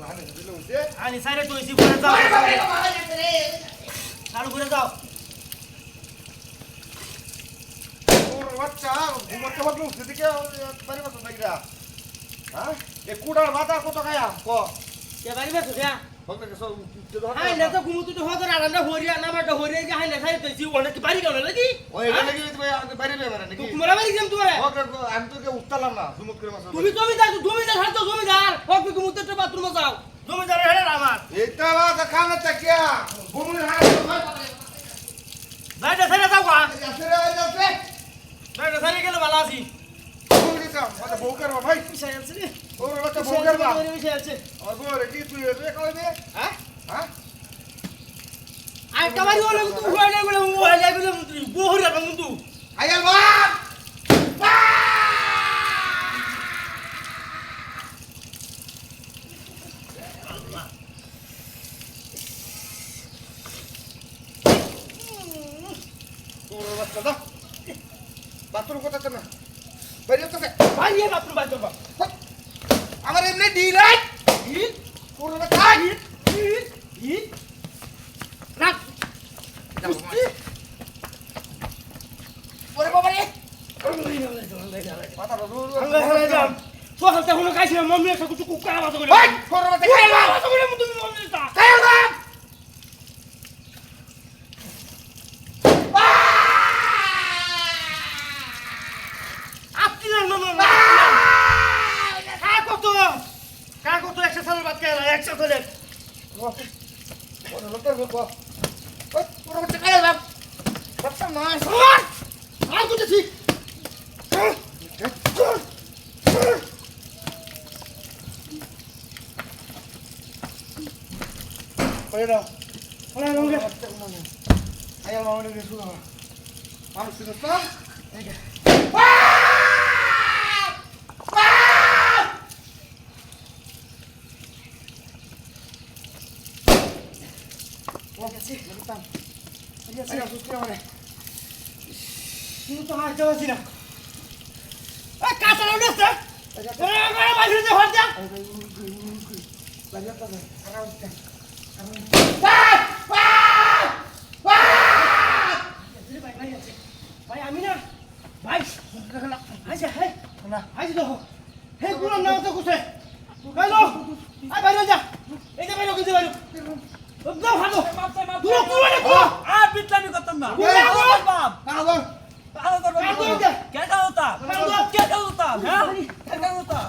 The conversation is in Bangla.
সাইরে তুই সি ঘুরে যাও চালু ঘুরে যাও ওর বাচ্চা ঘুমাতে পারলে উঠতে দিকে পারি বাচ্চা নাকিরা হ্যাঁ এ কুড়ার মাথা কত খায়া ক কে বাড়ি বেছো যা ভগ্ন কে সব হাই না তো ঘুমুতু তো হদর আর না হরিয়া না মাটা হরিয়া যে হাই না সাইরে তুই সি ওনে কি বাড়ি নাকি তুমি বাইরে তুমি তুমি মুতে বাথরুমে যাও জমিদার হেড়ে আমার এটা বাদ খানা চাকিয়া ঘুমুর হাত যাইতে সাইরে যাও গা। আছে রে আছে যাইতে সাইরে গেলে ভালো আছি। ঘুমুর দিতাম মানে বউ করবা ভাই? বিষয় আছে রে। ওর বাচ্চা বউ করবা বিষয় আছে আর বউ রে কি তুই রে কই দে হ্যাঁ? হ্যাঁ? আর কাবারি হলো তুই হইলে বলে হইলে বলে তুই বহুরিয়া বন্ধু আয়াল ওর বাচ্চা দা বাথরুম কোথাতে না? বাইরে তো বাইরে বাথরুম বাইরে করবা আমার এমনি ওরে বাবা রে। কাইছে মম্মি একটা কুচু কুকা আওয়াজ করে ওই ওর বাচ্চা কুকা খাইবা আওয়াজ করে তুমি মম্মি তা খাইবা আপনি না না না কা কত কা কত একশো সালের বাদ কে একশো লোকের গো ওই ওর বাচ্চা খাইবা বাচ্চা মাস আর আর কত ঠিক ওরে না ওলা লঙ্গে আয়াল মামা রে শুনো মানুষ শুনো তো আয়াল সুস্থ মানে তুমি তো হাত চালাচ্ছি না এই কাঁচা লাউ নেছে এই গড়া বাইরে যে হট যা ভাই আমি না ভাই আইসা হে না আইসা দেখো হে পুরো নাম তো আই বাইরে যা এই যে বাইরে কিছু বাইরে দাও হাতো দূর দূর না দূর আর বিটলামি করতাম না ওরে বাবা! বাপ কাগজ কালো করবো কালো দে। কেটা হতাম কালো দে। কেটা হতাম হ্যাঁ কেটা হতাম